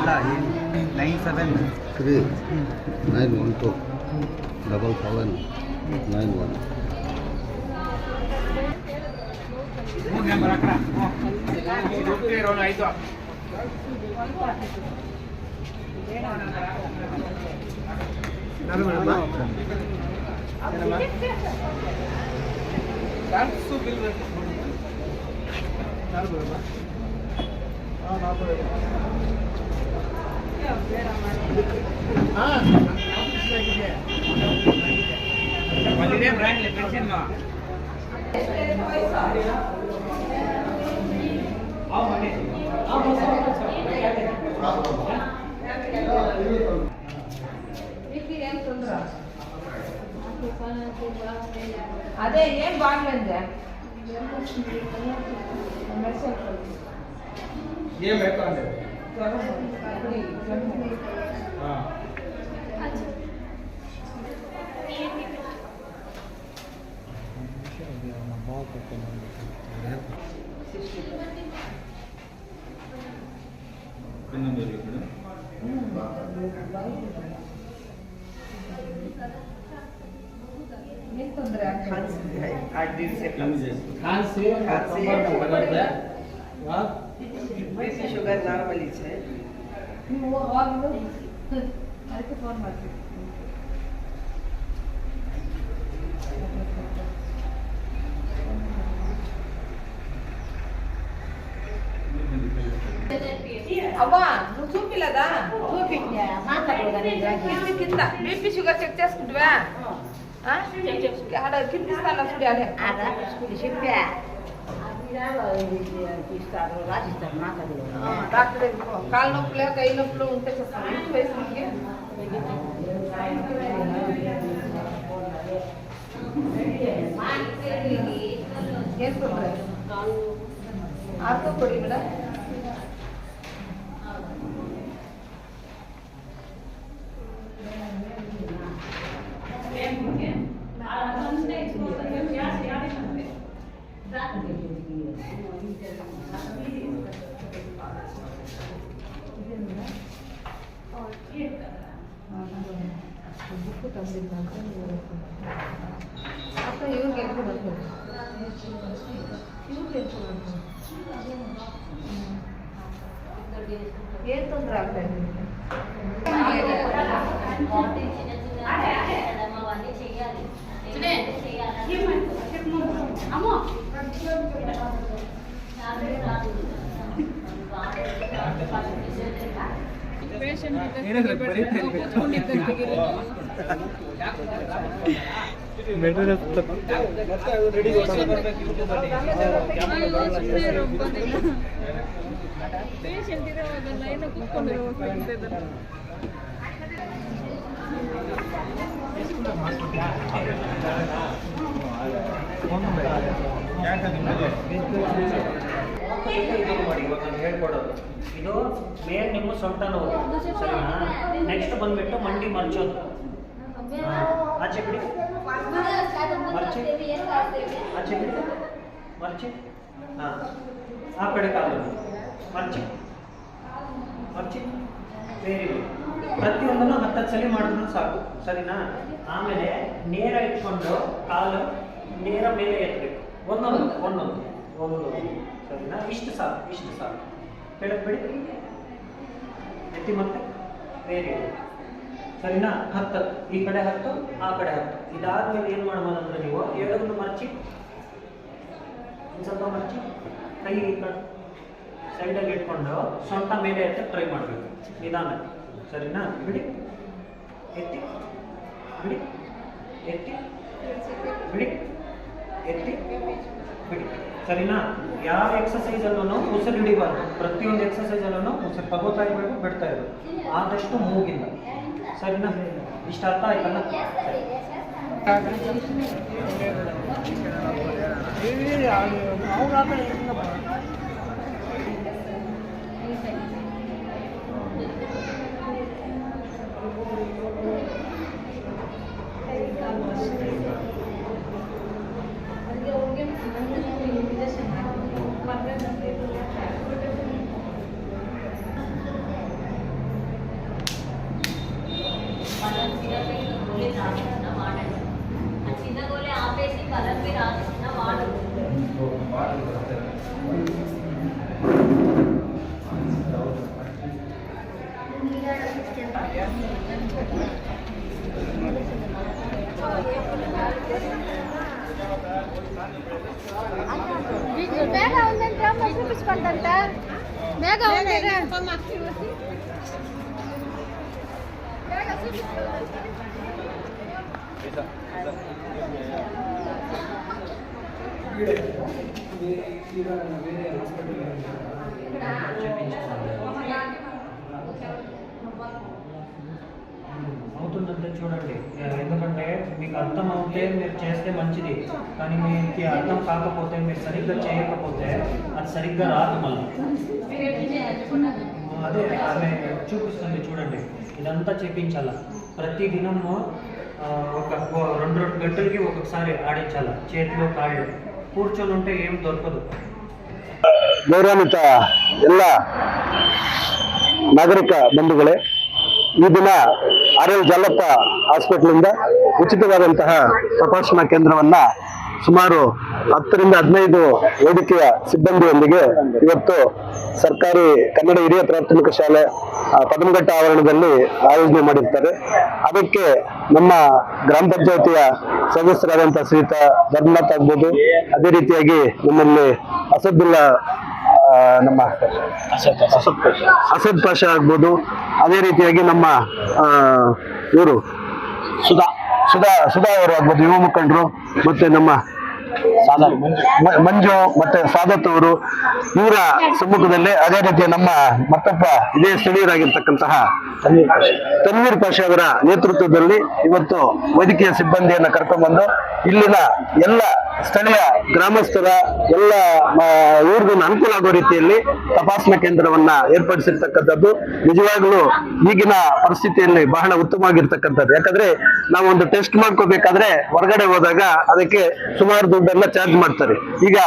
ಇಲ್ಲ nine seven అదే ఏం బాగలేదు message double seven nine one ಅದೇ ಏನ್ ಬಾಗ್ಲಂದೆ ಏನ್ ಬೇಕು ಅಂದ್ರೆ ಏನ್ ತೊಂದ್ರೆ ಶುಗರ್ ನಾರ್ಮಲ್ ಇದೆ ನೀವು ಅವಾಗಲೂ ಅದಕ್ಕೆ ಫೋನ್ ಮಾಡ್ತೀವಿ అవ్వా నువ్వు చూపిలేదా చూపించా మాట్లాడదు కింద కింద బీపీ షుగర్ చెక్ చేసుకుంటావా ఆ? ఆడ కింద ఇస్తాను చూడు అదే చెప్పా ఇస్తారు రాసిస్తారు నాకు కాళ్ళ నొప్పులే కై నొప్పులు ఉంటే చెప్తాను. వయసుకి ఏం ఆర్థోపడి మేడం? ಅಪ್ಪ ಇವ್ರಿಗೆ ಎಲ್ರು ಬರ್ಬೋದು ಇವ್ರಿಗೆ ಎಲ್ರು ಬರ್ಬೋದು ಏನ್ ತೊಂದ್ರೆ ಆಗ್ತಾ ಇದೆ ನಿಮ್ಗೆ? ಪೇಷಂಟ್ ಇರುವಾಗ ಲೈನ್ ಕುತ್ಕೊಂಡಿರುವಾಗ ಇದು ಮಾಡಿ ಇವಾಗ ನಾನು ಹೇಳ್ಕೊಡೋದು ಇದು ಮೇನ್ ನಿಮ್ಮ ಸೊಂಟ ನೋವು ನೆಕ್ಸ್ಟ್ ಬಂದ್ಬಿಟ್ಟು ಮಂಡಿ ಮರ್ಚೋದು. ಆಚೆ ಬಿಡಿ ಮರ್ಚಿ? ಆಚೆ ಬಿಡಿ ಮರ್ಚಿ? ಹಾಂ. ಆ ಕಡೆ ಕಾಲು ಮರ್ಚಿ. ಮರ್ಚಿ? ವೆರಿ ಗುಡ್ ಪ್ರತಿಯೊಂದನ್ನು ಹತ್ತತ್ತು ಸಲ ಮಾಡಿದ್ರು ಸಾಕು. ಸರಿನಾ? ಆಮೇಲೆ ನೇರ ಇಟ್ಕೊಂಡು ಕಾಲು ನೇರ ಮೇಲೆ ಎತ್ತಬೇಕು ಒಂದೊಂದು ಒಂದೊಂದು. ಒಂದೊಂದು. ಸರಿನಾ? ಇಷ್ಟು ಸಾಕು ಇಷ್ಟು ಸಾಕು. ಬೆಳಗ್ಗೆ ಬಿಡಿ. ಎತ್ತಿ ಮತ್ತೆ? ವೆರಿ ಗುಡ್ ಸರಿನಾ ಹತ್ತು, ಈ ಕಡೆ ಹತ್ತು, ಆ ಕಡೆ ಹತ್ತು. ಇದಾದ್ಮೇಲೆ ಏನು ಮಾಡ್ಬೋದು ಅಂದ್ರೆ ನೀವು ಎರಡನ್ನು ಮರ್ಚಿ ಸ್ವಲ್ಪ ಮರ್ಚಿ, ಕೈ ಈ ಕಡೆ ಸೈಡಲ್ಲಿ ಇಟ್ಕೊಂಡು ಸೊಂಟ ಮೇಲೆ ಎತ್ತ ಟ್ರೈ ಮಾಡಬೇಕು. ನಿಧಾನ. ಸರಿನಾ? ಬಿಡಿ. ಎತ್ತಿ ಬಿಡಿ. ಎತ್ತಿ ಬಿಡಿ. ಎತ್ತಿ, ಬಿಡಿ. ಸರಿನಾ? ಯಾವ ಎಕ್ಸಸೈಸ್ ಅಲ್ಲೂ ಉಸಿರು ಹಿಡಿಬಾರ್ದು ಪ್ರತಿಯೊಂದು ಎಕ್ಸಸೈಸ್ ಅಲ್ಲೂ ಉಸಿರು ತಗೋತಾ ಇರಬೇಕು, ಬಿಡ್ತಾ ಇರಬೇಕು. ಆದಷ್ಟು ಮೂಗಿಂದ. సరేనా ఇష్టం ఇక్కడ అవునా హాస్పిటల్ అవుతుందంటే చూడండి ఎందుకంటే మీకు అర్థం అవుతే మీరు చేస్తే మంచిది కానీ మీకు అర్థం కాకపోతే మీరు సరిగ్గా చేయకపోతే అది సరిగ్గా రాదు మళ్ళీ అదే ఆమె చూపిస్తుంది చూడండి ఇదంతా చేపించాల ప్రతి దినము ఆ, ఒక ఓ- రెండు రెండు గంటలకి ఒక్కొక్కసారి ఆడించాల చేతిలో కాళ్ళు కూర్చొని ఉంటే ఏం దొరకదు ಗೌರವಾನ್ವಿತ ಎಲ್ಲ ನಾಗರಿಕ ಬಂಧುಗಳೇ ಈ ದಿನ ಆರ್ ಎಲ್ ಜಲ್ಲಪ್ಪ ಹಾಸ್ಪಿಟ್ಲಿಂದ ಉಚಿತವಾದಂತಹ ತಪಾಸಣಾ ಕೇಂದ್ರವನ್ನ ಸುಮಾರು ಹತ್ತರಿಂದ ಹದಿನೈದು ವೇದಿಕೆಯ ಸಿಬ್ಬಂದಿಯೊಂದಿಗೆ ಇವತ್ತು ಸರ್ಕಾರಿ ಕನ್ನಡ ಹಿರಿಯ ಪ್ರಾಥಮಿಕ ಶಾಲೆ ಪದಮಘಟ್ಟ ಆವರಣದಲ್ಲಿ ಆಯೋಜನೆ ಮಾಡಿರ್ತಾರೆ ಅದಕ್ಕೆ ನಮ್ಮ ಗ್ರಾಮ ಪಂಚಾಯತಿಯ ಸದಸ್ಯರಾದಂತಹ ಶ್ರೀತಾ ಧರ್ಮನಾಥ್ ಆಗ್ಬೋದು. ಅದೇ ರೀತಿಯಾಗಿ ನಮ್ಮಲ್ಲಿ ಅಸದುಲ್ಲಾ ನಮ್ಮ ಅಸದ್ ಪಾಷಾ. ಆಗ್ಬೋದು. ಅದೇ ರೀತಿಯಾಗಿ ನಮ್ಮ ಇವರು ಸುಧಾ ಸುಧಾ ಸುಧಾ ಅವರು ಆಗ್ಬೋದು ಯುವ ಮುಖಂಡರು ಮತ್ತೆ ನಮ್ಮ ಮಂಜು ಮತ್ತೆ ಸಾದತ್ ಅವರು ಇವರ ಸಮ್ಮುಖದಲ್ಲಿ ಅದೇ ರೀತಿ ನಮ್ಮ ಮತ್ತೊಬ್ಬ ಇದೇ ಸ್ಥಳೀಯರಾಗಿರ್ತಕ್ಕಂತಹ ತನ್ವೀರ್ ಪಾಷಾ ಅವರ ನೇತೃತ್ವದಲ್ಲಿ ಇವತ್ತು ವೈದ್ಯಕೀಯ ಸಿಬ್ಬಂದಿಯನ್ನು ಕರ್ಕೊಂಡ್ಬಂದು ಇಲ್ಲಿನ ಎಲ್ಲ ಸ್ಥಳೀಯ ಗ್ರಾಮಸ್ಥರ ಎಲ್ಲ ಊರಿಗೂ ಅನುಕೂಲ ಆಗೋ ರೀತಿಯಲ್ಲಿ ತಪಾಸಣಾ ಕೇಂದ್ರವನ್ನ ಏರ್ಪಡಿಸಿರ್ತಕ್ಕಂಥದ್ದು. ನಿಜವಾಗ್ಲೂ ಈಗಿನ ಪರಿಸ್ಥಿತಿಯಲ್ಲಿ ಬಹಳ ಉತ್ತಮವಾಗಿರ್ತಕ್ಕಂಥದ್ದು. ಯಾಕಂದ್ರೆ ನಾವು ಒಂದು ಟೆಸ್ಟ್ ಮಾಡ್ಕೋಬೇಕಾದ್ರೆ ಹೊರಗಡೆ ಹೋದಾಗ ಅದಕ್ಕೆ ಸುಮಾರು ದುಡ್ಡೆಲ್ಲ ಚಾರ್ಜ್ ಮಾಡ್ತಾರೆ. ಈಗ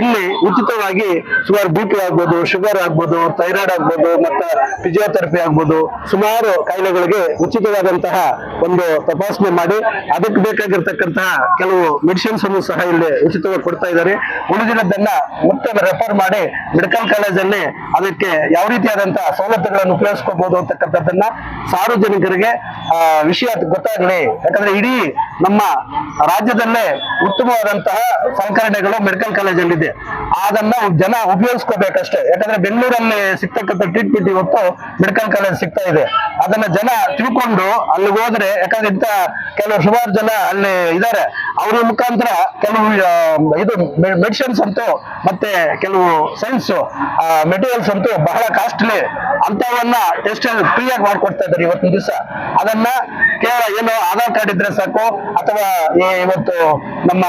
ಇಲ್ಲಿ ಉಚಿತವಾಗಿ ಸುಮಾರು ಬಿ ಪಿ ಆಗ್ಬೋದು, ಶುಗರ್ ಆಗ್ಬೋದು, ಥೈರಾಯ್ಡ್ ಆಗ್ಬೋದು, ಮತ್ತೆ ಫಿಜಿಯೋಥೆರಪಿ ಆಗ್ಬೋದು, ಸುಮಾರು ಕಾಯಿಲೆಗಳಿಗೆ ಉಚಿತವಾದಂತಹ ಒಂದು ತಪಾಸಣೆ ಮಾಡಿ ಅದಕ್ಕೆ ಬೇಕಾಗಿರ್ತಕ್ಕಂತಹ ಕೆಲವು ಮೆಡಿಸಿನ್ಸ್ ಅನ್ನು ಸಹ ಇಲ್ಲಿ ಉಚಿತವಾಗಿ ಕೊಡ್ತಾ ಇದ್ದಾರೆ. ಉಳಿದಿರೋದನ್ನ ಮತ್ತೆ ರೆಫರ್ ಮಾಡಿ ಮೆಡಿಕಲ್ ಕಾಲೇಜಲ್ಲಿ ಅದಕ್ಕೆ ಯಾವ ರೀತಿಯಾದಂತಹ ಸವಲತ್ತುಗಳನ್ನು ಉಪಯೋಗಿಸ್ಕೋಬಹುದು ಅಂತಕ್ಕಂಥದ್ದನ್ನ ಸಾರ್ವಜನಿಕರಿಗೆ ಆ, ವಿಷಯ ಗೊತ್ತಾಗಲಿ. ಯಾಕಂದ್ರೆ ಇಡೀ ನಮ್ಮ ರಾಜ್ಯದಲ್ಲೇ ಉತ್ತಮವಾದಂತಹ ಸಲಕರಣೆಗಳು ಮೆಡಿಕಲ್ ಕಾಲೇಜಲ್ಲಿ ಇದೆ. ಅದನ್ನ ಜನ ಉಪಯೋಗಿಸ್ಕೋಬೇಕಷ್ಟೇ. ಯಾಕಂದ್ರೆ ಬೆಂಗಳೂರಲ್ಲಿ ಸಿಗ್ತಕ್ಕಂಥ ಟ್ರೀಟ್ಮೆಂಟ್ ಇವತ್ತು ಮೆಡಿಕಲ್ ಕಾಲೇಜ್ ಸಿಗ್ತಾ ಇದೆ. ಅದನ್ನ ಜನ ತಿಳ್ಕೊಂಡು ಅಲ್ಲಿಗೆ ಹೋದ್ರೆ ಯಾಕಂದ್ರೆ ಇಂತ ಕೆಲವು ಸುಮಾರು ಜನ ಅಲ್ಲಿ ಇದ್ದಾರೆ. ಅವ್ರ ಮುಖಾಂತರ ಕೆಲವು ಇದು ಮೆಡಿಸಿನ್ಸ್ ಅಂತೂ ಮತ್ತೆ ಕೆಲವು ಸೈನ್ಸ್ ಮೆಟೀರಿಯಲ್ಸ್ ಅಂತೂ ಬಹಳ ಕಾಸ್ಟ್ಲಿ ಅಂತವನ್ನ ಟೆಸ್ಟ್ ಆಗಿ ಮಾಡ್ಕೊಡ್ತಾ ಇದ್ದಾರೆ ಇವತ್ತಿನ ದಿವಸ. ಅದನ್ನ ಕೇವಲ ಏನು ಆಧಾರ್ ಕಾರ್ಡ್ ಇದ್ರೆ ಸಾಕು, ಅಥವಾ ಇವತ್ತು ನಮ್ಮ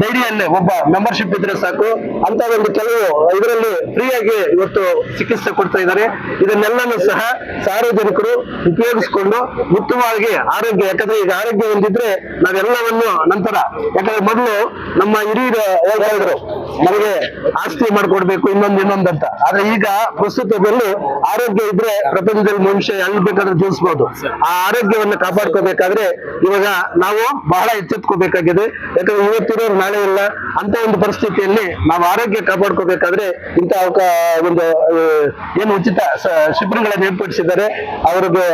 ಡೈರಿಯಲ್ಲಿ ಒಬ್ಬ ಮೆಂಬರ್ಶಿಪ್ ಇದ್ರೆ ಸಾಕು. ಅಂತ ಒಂದು ಕೆಲವು ಇದರಲ್ಲಿ ಫ್ರೀ ಆಗಿ ಇವತ್ತು ಚಿಕಿತ್ಸೆ ಕೊಡ್ತಾ ಇದ್ದಾರೆ. ಇದನ್ನೆಲ್ಲನೂ ಸಹ ಸಾರ್ವಜನಿಕರು ಉಪಯೋಗಿಸಿಕೊಂಡು ಉತ್ತಮವಾಗಿ ಆರೋಗ್ಯ, ಯಾಕಂದ್ರೆ ಈಗ ಆರೋಗ್ಯ ಹೊಂದಿದ್ರೆ ನಾವೆಲ್ಲವನ್ನು ನಂತರ, ಯಾಕಂದ್ರೆ ಮೊದಲು ನಮ್ಮ ಹಿರಿಯರು ಹೇಳ್ತಾ ನಮಗೆ ಆಸ್ತಿ ಮಾಡ್ಕೊಡ್ಬೇಕು, ಇನ್ನೊಂದು ಇನ್ನೊಂದು ಅಂತ. ಆದ್ರೆ ಈಗ ಪ್ರಸ್ತುತದಲ್ಲಿ ಆರೋಗ್ಯ ಇದ್ರೆ ಪ್ರಪಂಚದಲ್ಲಿ ಮನುಷ್ಯ ಎಲ್ಲಿ ಬೇಕಾದ್ರೆ ಜೀವಿಸಬಹುದು ಆ ಆರೋಗ್ಯವನ್ನು ಕಾಪಾಡ್ಕೋಬೇಕಾದ್ರೆ ಇವಾಗ ನಾವು ಬಹಳ ಎಚ್ಚೆತ್ಕೋಬೇಕಾಗಿದೆ. ಯಾಕಂದ್ರೆ ಇವತ್ತಿರೋರು ನಾಳೆ ಇಲ್ಲ ಅಂತ ಒಂದು ಪರಿಸ್ಥಿತಿಯಲ್ಲಿ ನಾವು ಆರೋಗ್ಯ ಕಾಪಾಡ್ಕೋಬೇಕಾದ್ರೆ ಅವಕ- ಒಂದು ಏನು ಉಚಿತ ಶಿಬಿರಗಳನ್ನು ಏರ್ಪಡಿಸಿದ್ದಾರೆ. ಅವ್ರಿಗೆ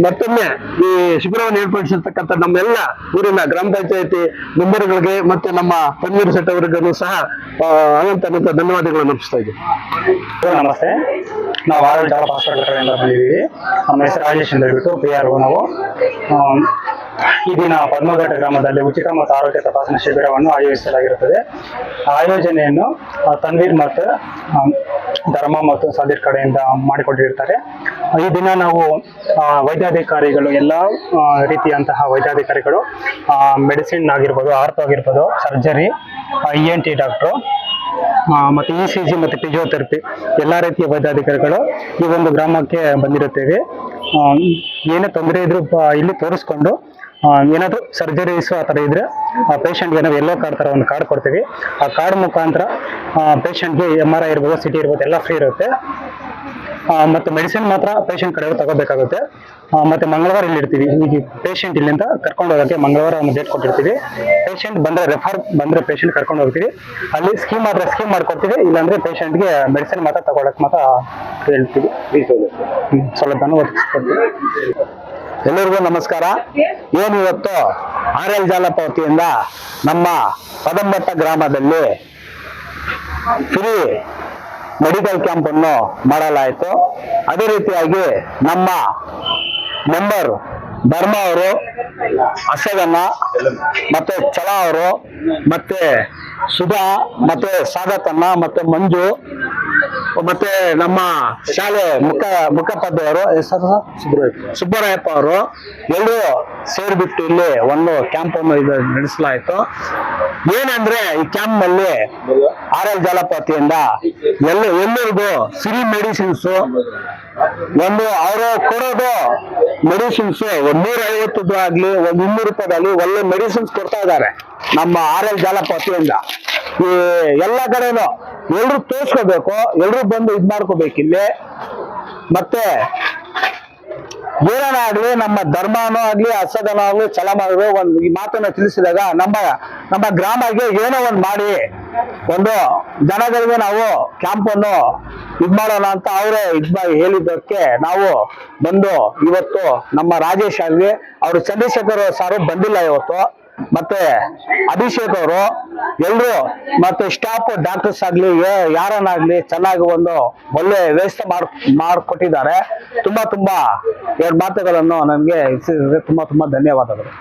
ಮತ್ತೊಮ್ಮೆ ಈ ಶಿಬಿರವನ್ನು ಏರ್ಪಡಿಸಿರ್ತಕ್ಕಂಥ ನಮ್ಮೆಲ್ಲ ಊರಿನ ಗ್ರಾಮ ಪಂಚಾಯತಿ ಮೆಂಬರ್ಗಳಿಗೆ ಮತ್ತೆ ನಮ್ಮ ಪನ್ನೀರ್ ಶೆಟ್ಟಿ ಅವರಿಗೂ ಸಹ ಅನಂತ ಅನಂತ ಧನ್ಯವಾದಗಳನ್ನು ಅರ್ಪಿಸ್ತಾ ಇದ್ದೀವಿ ನಮಸ್ತೆ. ನಾವು ಆರೋಗ್ಯ ಬಂದಿದ್ದೀವಿ. ನಮ್ಮ ಹೆಸರು ರಾಜೇಶ್ ಅಂತ ಹೇಳ್ಬಿಟ್ಟು ಪಿ ಆರ್ ನಾವು. ಆಮ್, ಈ ದಿನ ಪದ್ಮಘಟ್ಟ ಗ್ರಾಮದಲ್ಲಿ ಉಚಿತ ಮತ್ತು ಆರೋಗ್ಯ ತಪಾಸಣಾ ಶಿಬಿರವನ್ನು ಆಯೋಜಿಸಲಾಗಿರುತ್ತದೆ. ಆಯೋಜನೆಯನ್ನು ತನ್ವೀರ್ ಮತ್ತು ಧರ್ಮ ಮತ್ತು ಸದೀರ್ ಕಡೆಯಿಂದ ಮಾಡಿಕೊಂಡಿರ್ತಾರೆ. ಈ ದಿನ ನಾವು ವೈದ್ಯಾಧಿಕಾರಿಗಳು, ಎಲ್ಲ ರೀತಿಯಂತಹ ವೈದ್ಯಾಧಿಕಾರಿಗಳು ಮೆಡಿಸಿನ್ ಆಗಿರ್ಬೋದು ಆರ್ಥ ಆಗಿರ್ಬೋದು, ಸರ್ಜರಿ ಇ ಎನ್ ಟಿ ಡಾಕ್ಟ್ರು ಮತ್ತೆ ಇ ಸಿ ಜಿ ಮತ್ತು ಫಿಜಿಯೋಥೆರಪಿ ಎಲ್ಲ ರೀತಿಯ ವೈದ್ಯಾಧಿಕಾರಿಗಳು ಈ ಒಂದು ಗ್ರಾಮಕ್ಕೆ ಬಂದಿರುತ್ತೇವೆ. ಏನೇ ತೊಂದರೆ ಇದ್ರೂ ಇಲ್ಲಿ ತೋರಿಸ್ಕೊಂಡು ಏನಾದರೂ ಸರ್ಜರೀಸು ಆ ಥರ ಇದ್ರೆ ಆ ಪೇಷಂಟ್ಗೆ ನಾವು ಎಲ್ಲೋ ಕಾರ್ಡ್ ಥರ ಒಂದು ಕಾರ್ಡ್ ಕೊಡ್ತೀವಿ. ಆ ಕಾರ್ಡ್ ಮುಖಾಂತರ ಪೇಷಂಟ್ಗೆ ಎಂ ಆರ್ ಐ ಇರ್ಬೋದು ಸಿಟಿ ಇರ್ಬೋದು, ಎಲ್ಲ ಫ್ರೀ ಇರುತ್ತೆ. ಮತ್ತೆ ಮೆಡಿಸಿನ್ ಮಾತ್ರ ಪೇಷಂಟ್ ಕಡೆ ತಗೋಬೇಕಾಗುತ್ತೆ. ಮತ್ತೆ ಮಂಗಳವಾರ ಇಲ್ಲಿ ಇರ್ತೀವಿ. ಈಗ ಪೇಷಂಟ್ ಇಲ್ಲಿಂದ ಕರ್ಕೊಂಡು ಹೋಗೋಕ್ಕೆ ಮಂಗಳವಾರ ಒಂದು ಡೇಟ್ ಕೊಟ್ಟಿರ್ತೀವಿ. ಪೇಷಂಟ್ ಬಂದ್ರೆ ರೆಫರ್ ಬಂದ್ರೆ ಪೇಷಂಟ್ ಕರ್ಕೊಂಡು ಹೋಗ್ತೀವಿ. ಅಲ್ಲಿ ಸ್ಕೀಮ್ ಆದ್ರೆ ಸ್ಕೀಮ್ ಮಾಡ್ಕೊಡ್ತೀವಿ. ಇಲ್ಲಾಂದ್ರೆ ಪೇಷಂಟ್ಗೆ ಮೆಡಿಸಿನ್ ಮಾತ್ರ ತಗೊಳಕ್ ಮಾತ್ರ ಹೇಳ್ತೀವಿ. ಸೌಲಭ್ಯನ ಒದಗಿಸ್ಕೊಡ್ತೀವಿ. ಎಲ್ಲರಿಗೂ ನಮಸ್ಕಾರ. ಏನು ಇವತ್ತು ಆರ್ ಎಲ್ ಜಾಲಪ್ಪ ವತಿಯಿಂದ ನಮ್ಮ ಪದಂಬಟ್ಟ ಗ್ರಾಮದಲ್ಲಿ ಫ್ರೀ ಮೆಡಿಕಲ್ ಕ್ಯಾಂಪ್ ಅನ್ನು ಮಾಡಲಾಯಿತು. ಅದೇ ರೀತಿಯಾಗಿ ನಮ್ಮ ಮೆಂಬರ್ ಧರ್ಮ ಅವರು ಅಸಗನ್ನ ಮತ್ತೆ ಚಲ ಅವರು ಮತ್ತೆ ಸುಧಾ ಮತ್ತೆ ಸಾಗತನ್ನ ಮತ್ತೆ ಮಂಜು ಮತ್ತೆ ನಮ್ಮ ಶಾಲೆ ಮುಖ ಮುಖಪದ್ದವರು ಹೆಸರು ಸುಬ್ಬರಾಯಪ್ಪ ಅವರು ಎಲ್ಲರೂ ಸೇರಿಬಿಟ್ಟು ಇಲ್ಲಿ ಒಂದು ಕ್ಯಾಂಪ್ ಅನ್ನು ಇದು ನಡೆಸಲಾಯಿತು. ಏನಂದ್ರೆ ಈ ಕ್ಯಾಂಪ್ನಲ್ಲಿ ಆರ್ ಎಲ್ ಜಲಪಾತಿಯಿಂದ ಎಲ್ಲ ಎಲ್ಲರಿಗೂ ಸಿರಿ ಮೆಡಿಸಿನ್ಸ್ ಒಂದು ಅವರು ಕೊಡೋದು ಮೆಡಿಸಿನ್ಸ್ ಒಂದ್ ನೂರ ಆಗ್ಲಿ, ಒಂದ್ ಇನ್ನೂರು ರೂಪಾಯಿದಾಗ್ಲಿ ಒಳ್ಳೆ ಮೆಡಿಸಿನ್ಸ್ ಕೊಡ್ತಾ ಇದ್ದಾರೆ ನಮ್ಮ ಆರ್ ಎಲ್ ಜಲಪಾತಿಯಿಂದ ಈ ಎಲ್ಲ ಕಡೆನೂ ಎಲ್ರು ತೋರ್ಸ್ಕೋಬೇಕು, ಎಲ್ರು ಬಂದು ಇದ್ ಮಾಡ್ಕೋಬೇಕು ಇಲ್ಲಿ. ಮತ್ತೆ ಏನಾನ ಆಗ್ಲಿ, ನಮ್ಮ ಧರ್ಮನೂ ಆಗ್ಲಿ, ಅಸದನ ಆಗ್ಲಿ ಮಾಡಿದ್ರು ಒಂದು ಈ ಮಾತನ್ನ ತಿಳಿಸಿದಾಗ ನಮ್ಮ ನಮ್ಮ ಗ್ರಾಮಕ್ಕೆ ಏನೋ ಒಂದು ಮಾಡಿ, ಒಂದು ಜನಗಳಿಗೆ ನಾವು ಕ್ಯಾಂಪ್ ಅನ್ನು ಇದ್ ಮಾಡೋಣ ಅಂತ ಅವರೇ ಇದ್ ಹೇಳಿದ್ದಕ್ಕೆ ನಾವು ಬಂದು ಇವತ್ತು ನಮ್ಮ ರಾಜೇಶ್ ಆಗ್ಲಿ, ಅವರು ಚಂದ್ರಶೇಖರ್ ಸಾರು ಬಂದಿಲ್ಲ ಇವತ್ತು. ಮತ್ತೆ ಅಭಿಷೇಕ್ ಅವರು ಎಲ್ರು ಮತ್ತೆ ಸ್ಟಾಫ್ ಡಾಕ್ಟರ್ಸ್ ಆಗ್ಲಿ ಯಾರನ್ನಾಗ್ಲಿ ಚೆನ್ನಾಗಿ ಒಂದು ಒಳ್ಳೆ ವ್ಯವಸ್ಥೆ ಮಾಡ್, ಮಾಡ್ಕೊಟ್ಟಿದ್ದಾರೆ. ತುಂಬಾ ತುಂಬಾ ಎರಡು ಮಾತುಗಳನ್ನು ನನಗೆ ತುಂಬಾ ತುಂಬಾ ಧನ್ಯವಾದಗಳು.